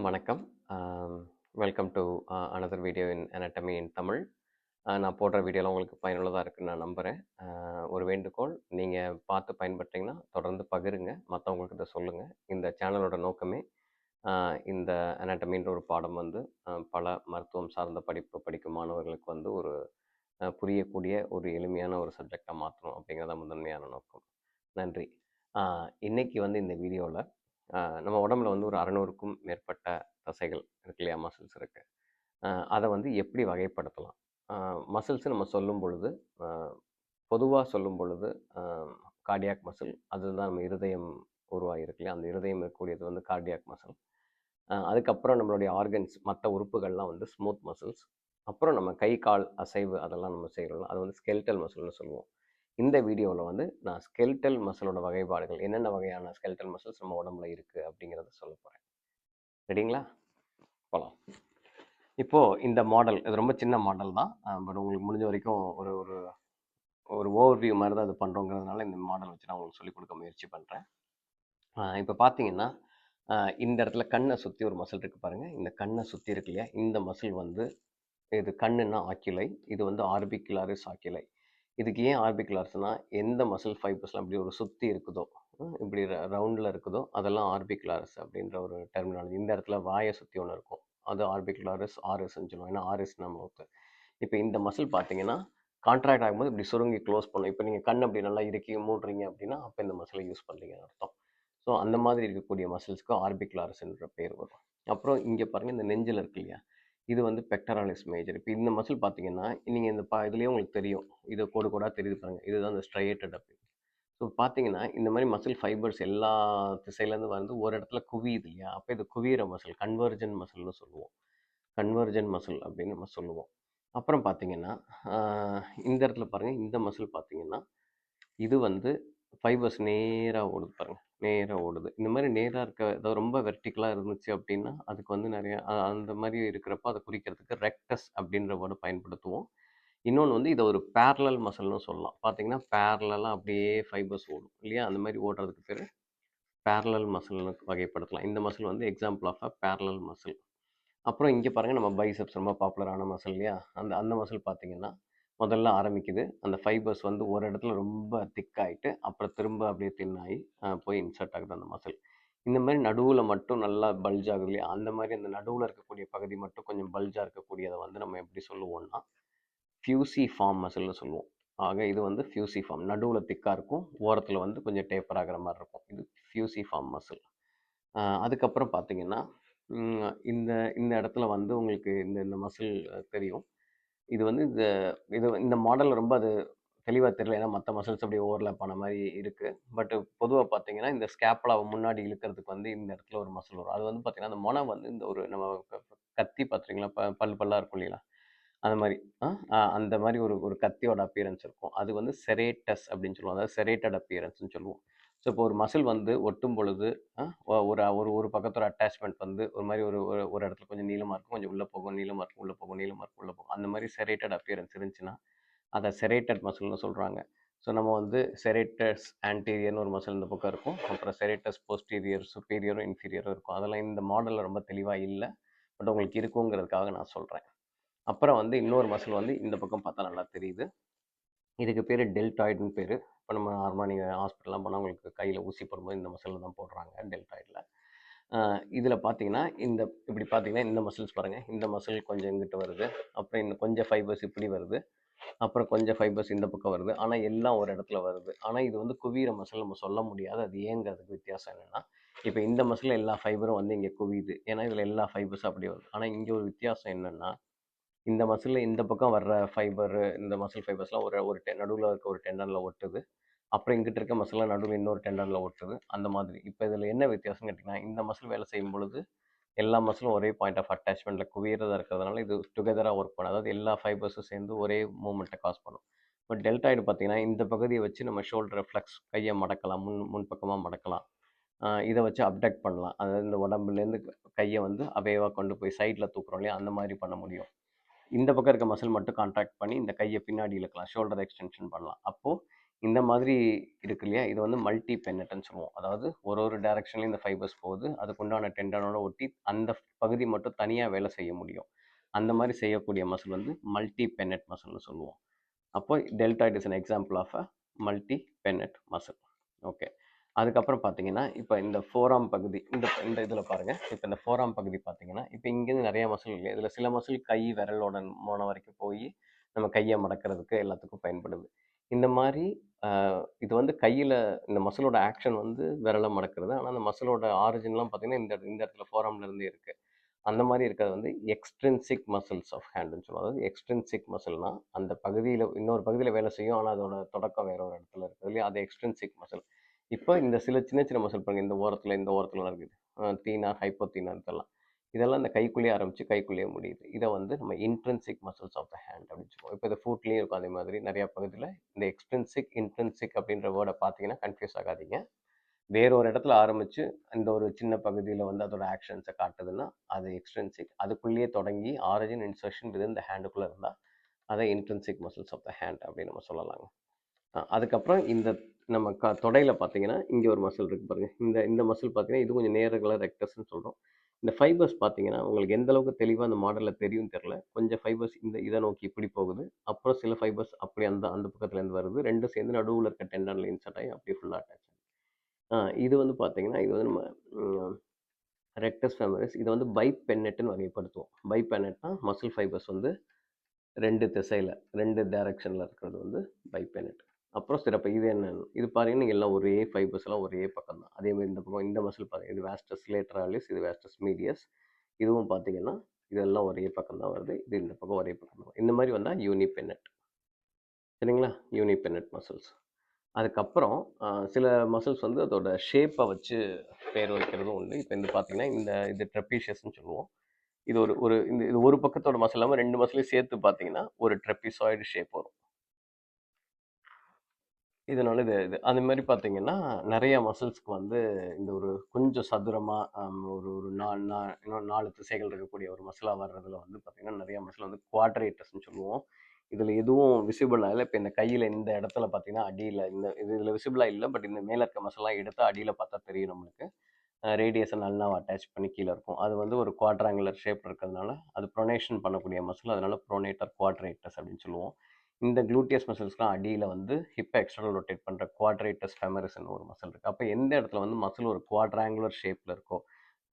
எல்லோருக்கும் வணக்கம். Welcome to another video in anatomy in Tamil நான் போடுற வீடியோலாம் உங்களுக்கு பயனுள்ளதாக இருக்குன்னு நான் நம்புகிறேன் ஒரு வேண்டுகோள் நீங்கள் பார்த்து பயன்பட்டீங்கன்னா தொடர்ந்து பகிருங்க. மற்றவங்களுக்கு இதை சொல்லுங்கள் இந்த சேனலோட நோக்கமே இந்த அனாட்டமின்ற ஒரு பாடம் வந்து பல மருத்துவம் சார்ந்த படிப்பு படிக்கும் மாணவர்களுக்கு வந்து ஒரு புரியக்கூடிய ஒரு எளிமையான ஒரு சப்ஜெக்டாக மாற்றணும் அப்படிங்கிறத முதன்மையான நோக்கம். நன்றி. இன்றைக்கி வந்து இந்த வீடியோவில் நம்ம உடம்புல வந்து ஒரு அறநூறுக்கும் மேற்பட்ட தசைகள் இருக்கு இல்லையா? மசில்ஸ் இருக்குது அதை வந்து எப்படி வகைப்படுத்தலாம்? மசில்ஸ் நம்ம சொல்லும் பொழுது பொதுவாக சொல்லும் பொழுது கார்டியாக் மசில் அதுதான் நம்ம இருதயம் உருவாகிருக்கு இல்லையா? அந்த இருதயம் இருக்கக்கூடியது வந்து கார்டியாக் மசில் அதுக்கப்புறம் நம்மளுடைய ஆர்கன்ஸ் மற்ற உறுப்புகள்லாம் வந்து ஸ்மூத் மசில்ஸ் அப்புறம் நம்ம கை கால் அசைவு அதெல்லாம் நம்ம செய்கிறோம் அது வந்து ஸ்கெல்டல் மசில்னு சொல்லுவோம். இந்த வீடியோவில் வந்து நான் ஸ்கெல்டல் மசிலோட வகைப்பாடுகள் என்னென்ன வகையான ஸ்கெல்டல் மசில்ஸ் நம்ம உடம்புல இருக்குது அப்படிங்கிறத சொல்ல போகிறேன் ரெடிங்களா? போகலாம் இப்போது இந்த மாடல் இது ரொம்ப சின்ன மாடல் தான். பட் உங்களுக்கு முடிஞ்ச வரைக்கும் ஒரு ஒரு ஒரு ஓவர்வியூ மாதிரி தான் இது பண்ணுறோங்கிறதுனால இந்த மாடல் வச்சு நான் உங்களுக்கு சொல்லிக் கொடுக்க முயற்சி பண்ணுறேன் இப்போ பார்த்தீங்கன்னா இந்த இடத்துல கண்ணை சுற்றி ஒரு மசில் இருக்குது பாருங்கள் இந்த கண்ணை சுற்றி இருக்கு இல்லையா? இந்த மசில் வந்து இது கண்ணுன்னா ஆக்கிலை இது வந்து ஆர்பிகுலாரிஸ் ஆக்கிலை. இதுக்கு ஏன் ஆர்பிகுலார்ஸ்னால் எந்த மசில் ஃபைபர்ஸ்லாம் இப்படி ஒரு சுற்றி இருக்குதோ இப்படி ரவுண்டில் இருக்குதோ அதெல்லாம் ஆர்பிகுலாரிஸ் அப்படின்ற ஒரு டெர்மினாலஜி இந்த இடத்துல வாயை சுற்றி ஒன்று இருக்கும். அது ஆர்பிகுலாரஸ் ஆர்எஸ்ன்னு சொல்லுவோம். ஏன்னா ஆர்எஸ் நம்ம இப்போ இந்த மசில் பார்த்தீங்கன்னா கான்ட்ராக்ட் ஆகும்போது இப்படி சுருங்கி க்ளோஸ் பண்ணும். இப்போ நீங்கள் கண் அப்படி நல்லா இறுக்கி மூடுறீங்க அப்படின்னா அப்போ இந்த மசிலை யூஸ் பண்ணுறீங்கன்னு அர்த்தம். ஸோ அந்த மாதிரி இருக்கக்கூடிய மசில்ஸ்க்கு ஆர்பிகுலாரிஸ்ன்ற பேர் வரும். அப்புறம் இங்கே பாருங்கள் இந்த நெஞ்சில் இருக்கு இல்லையா? இது வந்து பெக்டராலிஸ் மேஜர் இப்போ இந்த மசில் பார்த்தீங்கன்னா நீங்கள் இந்த பா இதுலேயே உங்களுக்கு தெரியும். இது கோடு கோடாக தெரியுது பாருங்கள் இதுதான் இந்த ஸ்ட்ரையேட்டட் அப்படின்னு ஸோ பார்த்தீங்கன்னா இந்த மாதிரி மசில் ஃபைபர்ஸ் எல்லா திசையிலேருந்து வந்து ஒரு இடத்துல குவியுது இல்லையா? அப்போ இது குவியிற மசில் கன்வர்ஜன் மசில்னு சொல்லுவோம். கன்வர்ஜன் மசில் அப்படின்னு நம்ம சொல்லுவோம். அப்புறம் பார்த்தீங்கன்னா இந்த இடத்துல பாருங்கள் இந்த மசில் பார்த்தீங்கன்னா இது வந்து ஃபைபர்ஸ் நேராக ஓடுது பாருங்கள் நேராக ஓடுது. இந்த மாதிரி நேராக இருக்க ஏதோ ரொம்ப வெர்டிக்கலாக இருந்துச்சு அப்படின்னா அதுக்கு வந்து நிறைய அந்த மாதிரி இருக்கிறப்ப அதை குறிக்கிறதுக்கு ரெக்டஸ் அப்படின்ற வேர்டு பயன்படுத்துவோம். இன்னொன்று வந்து இதை ஒரு பேரலல் மசில்னு சொல்லலாம். பார்த்தீங்கன்னா பேரலலாக அப்படியே ஃபைபர்ஸ் ஓடும் இல்லையா? அந்த மாதிரி ஓடுறதுக்கு பேர் பேரலல் மசில்னு வகைப்படுத்தலாம். இந்த மசில் வந்து example of a parallel muscle. அப்புறம் இங்கே பாருங்கள் நம்ம பைசப்ஸ் ரொம்ப பாப்புலரான மசில் இல்லையா? அந்த அந்த மசில் பார்த்தீங்கன்னா முதல்ல ஆரம்பிக்குது. அந்த ஃபைபர்ஸ் வந்து ஒரு இடத்துல ரொம்ப திக்காயிட்டு அப்புறம் திரும்ப அப்படியே தின்னாகி போய் இன்சர்ட் ஆகுது அந்த மசில். இந்த மாதிரி நடுவில் மட்டும் நல்லா பல்ஜ் ஆகுது இல்லையா? அந்த மாதிரி அந்த நடுவில் இருக்கக்கூடிய பகுதி மட்டும் கொஞ்சம் பல்ஜாக இருக்கக்கூடியதை வந்து நம்ம எப்படி சொல்லுவோம்னா ஃபியூசி ஃபார்ம் மசில்னு சொல்லுவோம். ஆக இது வந்து ஃபியூசி ஃபார்ம். நடுவில் திக்காக இருக்கும் ஓரத்தில் வந்து கொஞ்சம் டேப்பர் ஆகிற மாதிரி இருக்கும். இது ஃபியூசி ஃபார்ம் மசில். அதுக்கப்புறம் பார்த்தீங்கன்னா இந்த இந்த இடத்துல வந்து உங்களுக்கு இந்த இந்த மசில் தெரியும். இது வந்து இந்த இது இந்த மாடல் ரொம்ப அது தெளிவாக தெரியல. ஏன்னா மற்ற மசில்ஸ் அப்படியே ஓவர்லேப் ஆன மாதிரி இருக்குது பட் பொதுவாக பார்த்தீங்கன்னா இந்த ஸ்கேப்பலாவை முன்னாடி இழுக்கிறதுக்கு வந்து இந்த இடத்துல ஒரு மசில் வரும். அது வந்து பார்த்தீங்கன்னா அந்த முனை வந்து இந்த ஒரு நம்ம கத்தி பார்த்துருங்களா ப பல் பல்லாக இருக்கும் இல்லைங்களா? அந்த மாதிரி அந்த மாதிரி ஒரு ஒரு கத்தியோட அப்பியரன்ஸ் இருக்கும். அது வந்து செரேட்டஸ் அப்படின்னு சொல்லுவோம். அதாவது செரேட்டட் அப்பியரன்ஸ்னு சொல்லுவோம். ஸோ இப்போ ஒரு மசில் வந்து ஒட்டும் பொழுது ஒரு ஒரு ஒரு பக்கத்தோட அட்டாச்மெண்ட் வந்து ஒரு மாதிரி ஒரு ஒரு ஒரு இடத்துல கொஞ்சம் நீளமாக இருக்கும் கொஞ்சம் உள்ளே போகும் நீளமாக இருக்கும் உள்ளே போகும் நீளமாக இருக்கும் உள்ளே போகும். அந்த மாதிரி செரேட்டட் அப்பியரன்ஸ் இருந்துச்சுன்னா அதை செரேட்டட் மசில்னு சொல்கிறாங்க ஸோ நம்ம வந்து செரேட்டஸ் ஆன்டீரியர்னு ஒரு மசில் இந்த பக்கம் இருக்கும். அப்புறம் செரேட்டஸ் போஸ்டீரியர் சுப்பீரியரும் இன்ஃபீரியரும் இருக்கும். அதெல்லாம் இந்த மாடலில் ரொம்ப தெளிவாக இல்லை. பட் உங்களுக்கு இருக்குங்கிறதுக்காக நான் சொல்கிறேன் அப்புறம் வந்து இன்னொரு மசில் வந்து இந்த பக்கம் பார்த்தா நல்லா தெரியுது. இதுக்கு பேர் டெல்டாய்டுன்னு பேர். இப்போ நம்ம நார்மலாக நீங்கள் ஹாஸ்பிட்டல்லாம் போனால் உங்களுக்கு கையில் ஊசி போடும்போது இந்த மசிலில் தான் போடுறாங்க டெல்டாய்டில் இதில் பார்த்தீங்கன்னா இந்த இப்படி பார்த்தீங்கன்னா இந்த மசில்ஸ் பாருங்கள் இந்த மசில் கொஞ்சம் இங்கிட்ட வருது. அப்புறம் இன்னும் கொஞ்சம் ஃபைபர்ஸ் இப்படி வருது. அப்புறம் கொஞ்சம் ஃபைபர்ஸ் இந்த பக்கம் வருது. ஆனால் எல்லாம் ஒரு இடத்துல வருது. ஆனால் இது வந்து குவிகிற மசில் நம்ம சொல்ல முடியாது. அது ஏங்கிறதுக்கு வித்தியாசம் என்னென்னா இப்போ இந்த மசில் எல்லா ஃபைபரும் வந்து இங்கே குவியுது. ஏன்னா இதில் எல்லா ஃபைபர்ஸும் அப்படி வருது. ஆனால் இங்கே ஒரு வித்தியாசம் என்னென்னா இந்த மசிலில் இந்த பக்கம் வர்ற ஃபைபர் இந்த மசில் ஃபைபர்ஸ்லாம் ஒரு ஒரு டெ நடுவில் இருக்க ஒரு டெண்டனில் ஒட்டுது. அப்புறம் இங்கிட்ட இருக்க மசிலாம் நடுவில் இன்னொரு டெண்டனில் ஓட்டுறது அந்த மாதிரி. இப்போ இதில் என்ன வித்தியாசம் கேட்டிங்கன்னா இந்த மசில் வேலை செய்யும் பொழுது எல்லா மசிலும் ஒரே பாயிண்ட் ஆஃப் அட்டாச்மெண்ட்டில் குவியறதா இருக்கிறதுனால இது டுகெதராக ஒர்க் பண்ணும் அதாவது எல்லா ஃபைபர்ஸும் சேர்ந்து ஒரே மூமெண்ட்டை காஸ் பண்ணும். பட் டெல்டாய்டு பார்த்தீங்கன்னா இந்த பகுதியை வச்சு நம்ம ஷோல்டர் ஃப்ளக்ஸ் கையை மடக்கலாம் முன் முன் பக்கமாக மடக்கலாம் இதை வச்சு அப்டக்ட் பண்ணலாம். அதாவது இந்த உடம்புலேருந்து கையை வந்து அவைவாக கொண்டு போய் சைடில் தூக்குறோம் இல்லையா அந்த மாதிரி பண்ண முடியும். இந்த பக்கம் இருக்க மசில் மட்டும் கான்ட்ராக்ட் பண்ணி இந்த கையை பின்னாடி இழுக்கலாம். ஷோல்டர் எக்ஸ்டென்ஷன் பண்ணலாம். அப்போது இந்த மாதிரி இருக்கு இல்லையா? இது வந்து மல்டி பென்னட்னு சொல்லுவோம். அதாவது ஒரு ஒரு டைரக்ஷன்லையும் இந்த ஃபைபர்ஸ் போகுது. அதுக்குண்டான டெண்டனோட ஒட்டி அந்த பகுதி மட்டும் தனியாக வேலை செய்ய முடியும். அந்த மாதிரி செய்யக்கூடிய மசில் வந்து மல்டி பென்னட் மசில்னு சொல்லுவோம். அப்போ delta it is an example of a multi pennate muscle okay அதுக்கப்புறம் பார்த்தீங்கன்னா இப்போ இந்த ஃபோராம் பகுதி இந்த இந்த இதில் பாருங்கள் இப்போ இந்த ஃபோராம் பகுதி பார்த்தீங்கன்னா இப்போ இங்கேருந்து நிறைய மசில் இல்லை இதில் சில மசில் கை விரலோட மோன வரைக்கும் போய் நம்ம கையை மடக்கிறதுக்கு எல்லாத்துக்கும் பயன்படுது. இந்த மாதிரி இது வந்து கையில் இந்த மசிலோட ஆக்ஷன் வந்து விரலை மடக்கிறது. ஆனால் அந்த மசிலோட ஆரிஜின்லாம் பார்த்தீங்கன்னா இந்த இந்த இடத்துல ஃபோராம்லேருந்து இருக்குது அந்த மாதிரி இருக்கிறது வந்து எக்ஸ்ட்ரென்சிக் மசில்ஸ் ஆஃப் ஹேண்டுன்னு சொல்லுவோம் அதாவது எக்ஸ்ட்ரென்சிக் மசில்னா அந்த பகுதியில் இன்னொரு பகுதியில் வேலை செய்யும். ஆனால் அதோட தொடக்கம் வேற ஒரு இடத்துல இருக்குது இல்லையா? அது எக்ஸ்ட்ரென்சிக் மசில் இப்போ இந்த சில சின்ன சின்ன மசில் பாருங்கள் இந்த ஓரத்தில் இந்த ஓரத்தில் இருக்குது. தீனா தீனார் இதெல்லாம். இதெல்லாம் இந்த கைக்குள்ளேயே ஆரம்பித்து கைக்குள்ளேயே முடியுது. இதை வந்து நம்ம intrinsic muscles of the hand அப்படின்னு சொல்லுவோம். இப்போ இந்த ஃபுட்லேயும் இருக்கும் அதே மாதிரி நிறையா பகுதியில். இந்த எக்ஸ்ட்ரென்சிக் இன்ட்ரென்சிக் அப்படின்ற வேர்டை பார்த்தீங்கன்னா கன்ஃபியூஸ் ஆகாதீங்க. வேற ஒரு இடத்துல ஆரம்பித்து இந்த ஒரு சின்ன பகுதியில் வந்து அதோட ஆக்ஷன்ஸை காட்டுதுன்னா அது எக்ஸ்ட்ரென்சிக் அதுக்குள்ளேயே தொடங்கி ஆரிஜின் இன்சர்ஷன் விதன் இந்த ஹேண்டுக்குள்ளே இருந்தால் அதை intrinsic muscles of the hand அப்படின்னு நம்ம சொல்லலாங்க. அதுக்கப்புறம் இந்த நம்ம க தொடையில் பார்த்தீங்கன்னா இங்கே ஒரு மசில் இருக்குது பாருங்கள் இந்த இந்த மசில் பார்த்தீங்கன்னா இது கொஞ்சம் நேரங்கள ரெக்டஸ்ன்னு சொல்கிறோம் இந்த ஃபைபர்ஸ் பார்த்தீங்கன்னா உங்களுக்கு எந்த அளவுக்கு தெளிவாக அந்த மாடலில் தெரியும் தெரில கொஞ்சம் ஃபைபர்ஸ் இந்த இதை நோக்கி இப்படி போகுது. அப்புறம் சில ஃபைபர்ஸ் அப்படி அந்த அந்த பக்கத்துலேருந்து வருது. ரெண்டும் சேர்ந்து நடுவில் இருக்க டெண்டனில் இன்சர்ட் ஆகி அப்படியே ஃபுல்லாக அட்டாச் ஆகுது இது வந்து பார்த்தீங்கன்னா இது வந்து நம்ம ரெக்டஸ் ஃபேமரிஸ் இதை வந்து பை பென்னட்னு வகைப்படுத்துவோம். பை பென்னட்னா மசில் ஃபைபர்ஸ் வந்து ரெண்டு திசையில் ரெண்டு டைரக்ஷனில் இருக்கிறது வந்து பை பென்னெட் அப்புறம் சிறப்பு. இது என்னென்னு இது பாருங்கன்னா எல்லாம் ஒரே ஃபைபர்ஸ் எல்லாம் ஒரே பக்கம் தான். அதே மாதிரி இந்த பக்கம் இந்த மசில் பார்த்தீங்கன்னா இது வேஸ்டஸ் லேட்ராலிஸ் இது வேஸ்டஸ் மீடியஸ் இதுவும் பார்த்தீங்கன்னா இதெல்லாம் ஒரே பக்கம் தான் வருது. இது இந்த பக்கம் ஒரே பக்கம் தான் இந்த மாதிரி வந்தால் யூனிபென்னட் சரிங்களா? யூனிபென்னட் மசில்ஸ் அதுக்கப்புறம் சில மசில்ஸ் வந்து அதோட ஷேப்பை வச்சு பேர் வைக்கிறதும் உண்டு. இப்போ இந்த பார்த்தீங்கன்னா இந்த இது ட்ரெப்பீஷியஸ்ன்னு சொல்லுவோம். இது ஒரு ஒரு இந்த இது ஒரு பக்கத்தோட மசில் இல்லாமல் ரெண்டு மசிலையும் சேர்த்து பார்த்தீங்கன்னா ஒரு ட்ரெப்பிசாய்டு ஷேப் வரும். இதனால இது இது. அந்த மாதிரி பார்த்தீங்கன்னா நிறைய மசில்ஸ்க்கு வந்து இந்த ஒரு கொஞ்சம் சதுரமாக ஒரு ஒரு நாலு நா இன்னும் நாலு திசைகள் இருக்கக்கூடிய ஒரு மசிலாக வர்றதுல வந்து பார்த்தீங்கன்னா நிறைய மசில் வந்து குவாட்ரேட்டர்ஸ்னு சொல்லுவோம். இதில் எதுவும் விசிபிளாக இல்லை. இப்போ இந்த கையில் இந்த இடத்துல பார்த்தீங்கன்னா அடியில் இந்த இது இதில் விசிபிளாக இல்லை. பட் இந்த மேலே இருக்க மசிலாம் எடுத்து அடியில் பார்த்தா தெரியும் நம்மளுக்கு. ரேடியஸை நல்லா அட்டாச் பண்ணி கீழே இருக்கும். அது வந்து ஒரு குவாட்ராங்குலர் ஷேப் இருக்கிறதுனால அது ப்ரொனேஷன் பண்ணக்கூடிய மசில் அதனால ப்ரோனேட்டர் குவாட்ரேட்டஸ் அப்படின்னு சொல்லுவோம். இந்த குளூட்டியஸ் மசில்ஸ்லாம் அடியில் வந்து ஹிப்பை எக்ஸ்டர்னல் ரொட்டேட் பண்ணுற குவாட்ரேட்டஸ் ஃபெமரிஸ்னு ஒரு மசில் இருக்குது அப்போ எந்த இடத்துல வந்து மசில் ஒரு குவாட்ராங்குலர் ஷேப்பில் இருக்கோ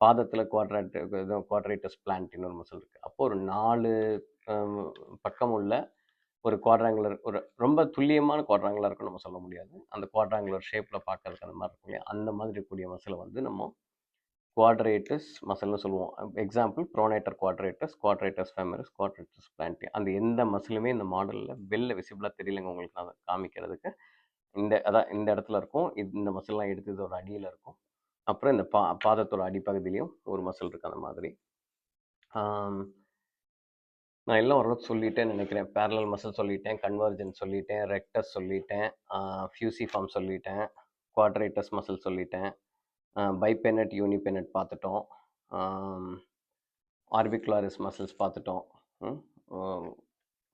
பாதத்தில் குவாட்ராட் குவாட்ரேட்டஸ் பிளான்ட்னு ஒரு மசில் இருக்குது அப்போ ஒரு நாலு பக்கம் உள்ள ஒரு குவாட்ராங்குலர் ஒரு ரொம்ப துல்லியமான குவாட்ராங்குலர் இருக்குன்னு நம்ம சொல்ல முடியாது. அந்த குவாட்ராங்குலர் ஷேப்பில் பார்க்கறதுக்கு அந்த மாதிரி இருக்கும் இல்லையா? அந்த மாதிரி இருக்கக்கூடிய மசிலை வந்து நம்ம குவாட்ரேட்டஸ் மசில்னு சொல்லுவோம். எக்ஸாம்பிள் ப்ரோனேட்டர் குவாட்ரேட்டஸ் குவாட்ரேட்டஸ் ஃபெமரிஸ் குவாட்ரேட்டஸ் பிளான்டி அந்த எந்த மசிலுமே இந்த மாடலில் வெளில விசிபிளாக தெரியலங்க உங்களுக்கு நான் காமிக்கிறதுக்கு. இந்த அதான் இந்த இடத்துல இருக்கும். இந்த மசில்லாம் எடுத்து இதோட அடியில் இருக்கும். அப்புறம் இந்த பா பாதத்தோட அடிப்பகுதியிலையும் ஒரு மசில் இருக்குது அந்த மாதிரி. நான் எல்லாம் ஓரளவுக்கு சொல்லிட்டேன் நினைக்கிறேன். பேரலல் மசில் சொல்லிட்டேன் கன்வர்ஜன் சொல்லிட்டேன் ரெக்டஸ் சொல்லிட்டேன் ஃபியூசிஃபார்ம் சொல்லிட்டேன் குவாட்ரேட்டஸ் மசில் சொல்லிட்டேன். பைபெனட் யூனிபெனட் பார்த்துட்டோம். ஆர்பிகுலாரிஸ் மசில்ஸ் பார்த்துட்டோம்.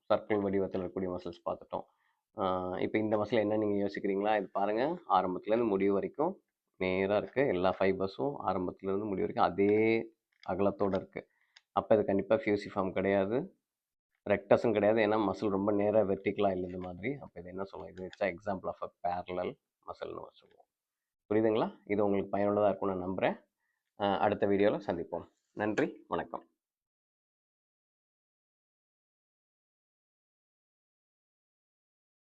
சர்க்கிள் வடிவத்தில் இருக்கக்கூடிய மசில்ஸ் பார்த்துட்டோம். இப்போ இந்த மசில் என்ன நீங்கள் யோசிக்கிறீங்களா? இது பாருங்கள் ஆரம்பத்துலேருந்து முடிவு வரைக்கும் நேராக இருக்குது எல்லா ஃபைபர்ஸும் ஆரம்பத்துலேருந்து முடிவு வரைக்கும் அதே அகலத்தோடு இருக்குது அப்போ இது கண்டிப்பாக ஃபியூசிஃபார்ம் கிடையாது. ரெக்டஸும் கிடையாது. ஏன்னா மசில் ரொம்ப நேராக வெர்டிக்கலாக இல்லை இந்த மாதிரி. அப்போ இது என்ன சொல்லுவோம்? இது எக்ஸாம்பிள் ஆஃப் அ பேரலல் மசில்னு சொல்லுவோம். புரியுதுங்களா? இது உங்களுக்கு பயனுள்ளதாக இருக்கும்னு நான் நம்புகிறேன் அடுத்த வீடியோவில் சந்திப்போம். நன்றி வணக்கம்.